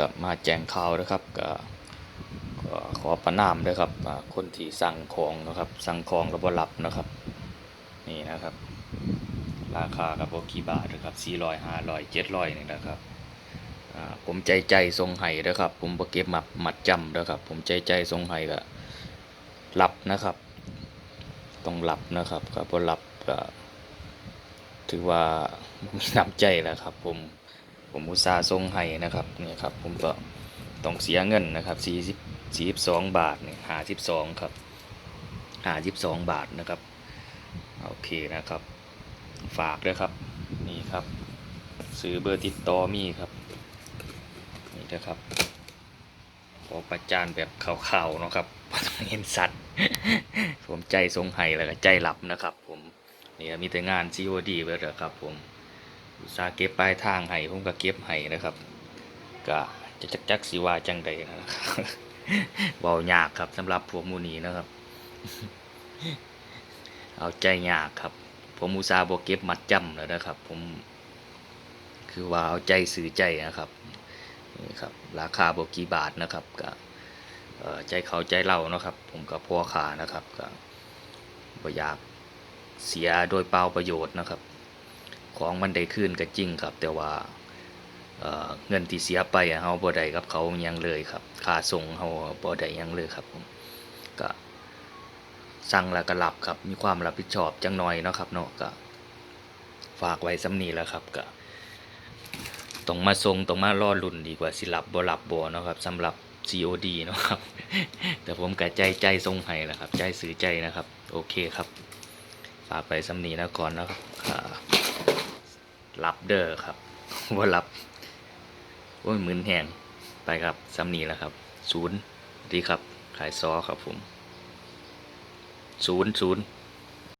กับมาแจ้งข่าวนะครับก็ขอประนามด้วยครับคนที่สั่งของนะครับสั่งของแล้วบ่รับนะครับ นี่นะครับ ราคากับโบกี่บาทนะครับ400 500 700นี่นะครับผมใจใจทรงไห้นะครับ ผมบ่เก็บมัดมัดจำนะครับ ผมใจใจทรงไห้ก็รับนะครับ ต้องรับนะครับครับบ่รับก็ถือว่ามีน้ำใจแล้วครับผม ผมอุตส่าห์ทรงไห้นะครับนี่ครับผมก็ต้องเสียเงินนะครับ40 42 บาทนี่52ครับ52บาทนะครับโอเคนะครับ ฝากด้วยครับนี่ครับ ซื้อเบอร์ติดต่อมีครับนี่นะครับขอประจานแบบข่าวๆเนาะครับเห็นสัตว์ผมใจทรงไห้แล้วก็ใจหลับนะครับ ผมนี่มีแต่งาน COD เบิดแล้วครับผม สาเก็บปลายทางให้ผมก็เก็บให้นะครับก็จะจักจักสิว่าจังใดนะครับเว้ายากครับสำหรับพวกมูนีนะครับ เอาใจยากครับ ผมอุตส่าห์บอกเก็บมัดจำแล้วนะครับ ผม คือว่าเอาใจซื้อใจนะครับนี่ครับ ราคาบกกี่บาทนะครับก็เออใจเขาใจเรานะครับ ผมกับพ่อขานะครับก็บ่อยากเสียโดยเปล่าประโยชน์นะครับ ของมันได้ขึ้นก็จริงครับ แต่ว่าเงินที่เสียไปเฮาบ่ได้กับเขายังเลยครับค่าส่งเฮาบ่ได้ยังเลยครับผมก็สั่งแล้วก็รับครับ มีความรับผิดชอบจังหน่อยเนาะครับเนาะก็ฝากไว้สำนีแล้วครับก็ต้องมาทรงต้องมารอลุ่นดีกว่าสิรับบ่รับบ่เนาะครับสำหรับ COD เนาะครับ แต่ผมก็ใจใจทรงให้แหละครับ ใจสื่อใจนะครับ โอเคครับ ฝากไปสำนีนะก่อนนะครับ รับเด้อครับว่ารับว่ามืนแหงไปครับสำนีแล้วครับศูนย์ดีครับ ขายซอครับผมศูนย์ศูนย์